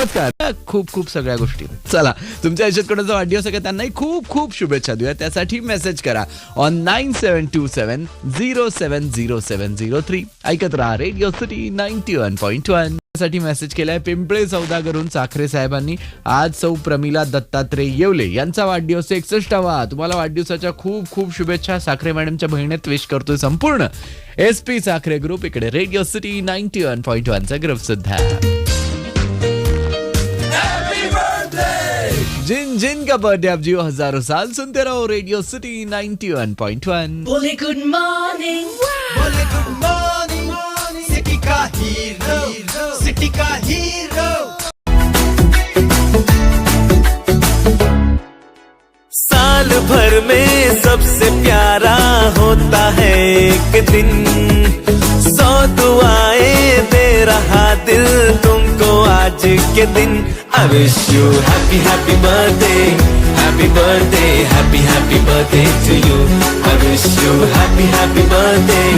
चमत्कार खूप खूप सगळ्या गोष्टी. चला तुमच्या आयुष्यात कोणाचा वाढदिवस आहे त्यांनाही खूप खूप शुभेच्छा देऊया. त्यासाठी मेसेज करा on nine seven two seven zero seven zero seven zero three ऐकत राहा radio city ninety one point वनसाठी message केलाय पिंपळे सौदागरून साखरे साहेबांनी. आज सौ प्रमिला दत्तात्रय येवले यांचा वाढदिवस एकसष्टावा. तुम्हाला वाढदिवसाच्या खूप खूप शुभेच्छा. साखरे मॅडमच्या बहिणीत विश करतोय संपूर्ण. एस पी साखरे ग्रुप इकडे radio city ninety one point वनचा group सुद्धा. जिन जिन का बर्थडे आप जियो हज़ारों साल सुनते रहो रेडियो सिटी 91.1 बोले गुड मॉर्निंग बोले गुड मॉर्निंग सिटी का हीरो सिटी का हीरो साल भर में सबसे प्यारा होता है एक दिन। सौ दुआएँ दे रहा दिल तुमको आज के दिन। I wish you happy, happy birthday. Happy birthday, happy, happy birthday to you. I wish you happy, happy birthday.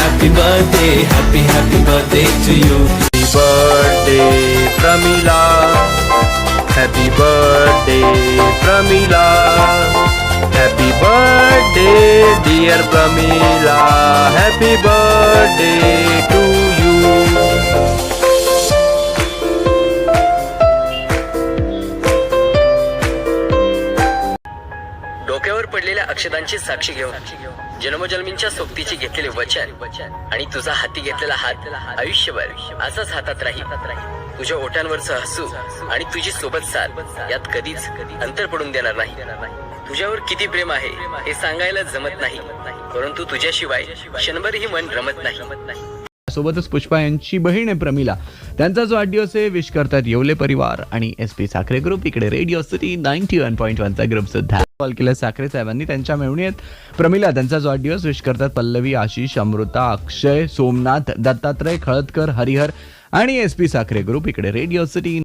Happy birthday, happy, happy birthday to you. Happy birthday, Pramila. Happy birthday, Pramila. Happy birthday, dear Pramila. Happy birthday to साक्षीदांची साक्षी घेऊन. जन्मजन्मींच्या सोबतीचे घेतलेले वचन आणि तुझा हाती घेतलेला हात आयुष्यभर असाच हातात राहील. तुझ्या ओठांवरचं हसू आणि तुझी सोबत साथ यात कधीच अंतर पडून देणार नाही. तुझ्यावर किती प्रेम आहे हे सांगायला जमत नाही परंतु तुझ्याशिवाय क्षणभरही मन रमत नाही. सोबतच पुष्पा यांची बहीण आहे प्रमिला. त्यांचा जो वाढदिवस आहे विश करतात येवले परिवार आणि एस पी साखरे ग्रुप इकडे radio city ninety one point वनचा group सुद्धा. कॉल केला साखरे साहेबांनी त्यांच्या मेवणी आहेत प्रमिला त्यांचा वाढदिवस विश करतात पल्लवी आशिष अमृता अक्षय सोमनाथ दत्तात्रय खळदकर हरिहर आणि एस पी साखरे ग्रुप इकडे रेडिओ सिटी.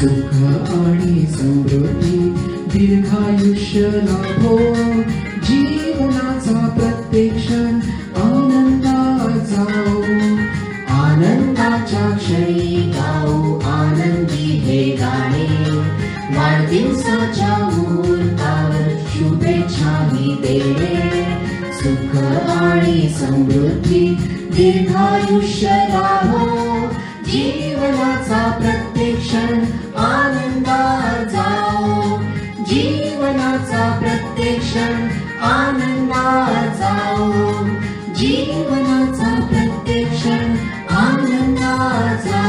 सुख आणि समृद्धी दीर्घायुष्य लाभो. जीवनाचा प्रत्येक क्षण वाढदिवसाच्या मुहूर्तावर शुभेच्छा मी देणे. सुख आणि समृद्धी दीर्घायुष्य लाभो. जीवनाचा प्रत्येक क्षण आनंदात जाओ जीवनाचा प्रत्येक क्षण आनंदात जाओ जीवनाचा प्रत्येक क्षण आनंदात जाओ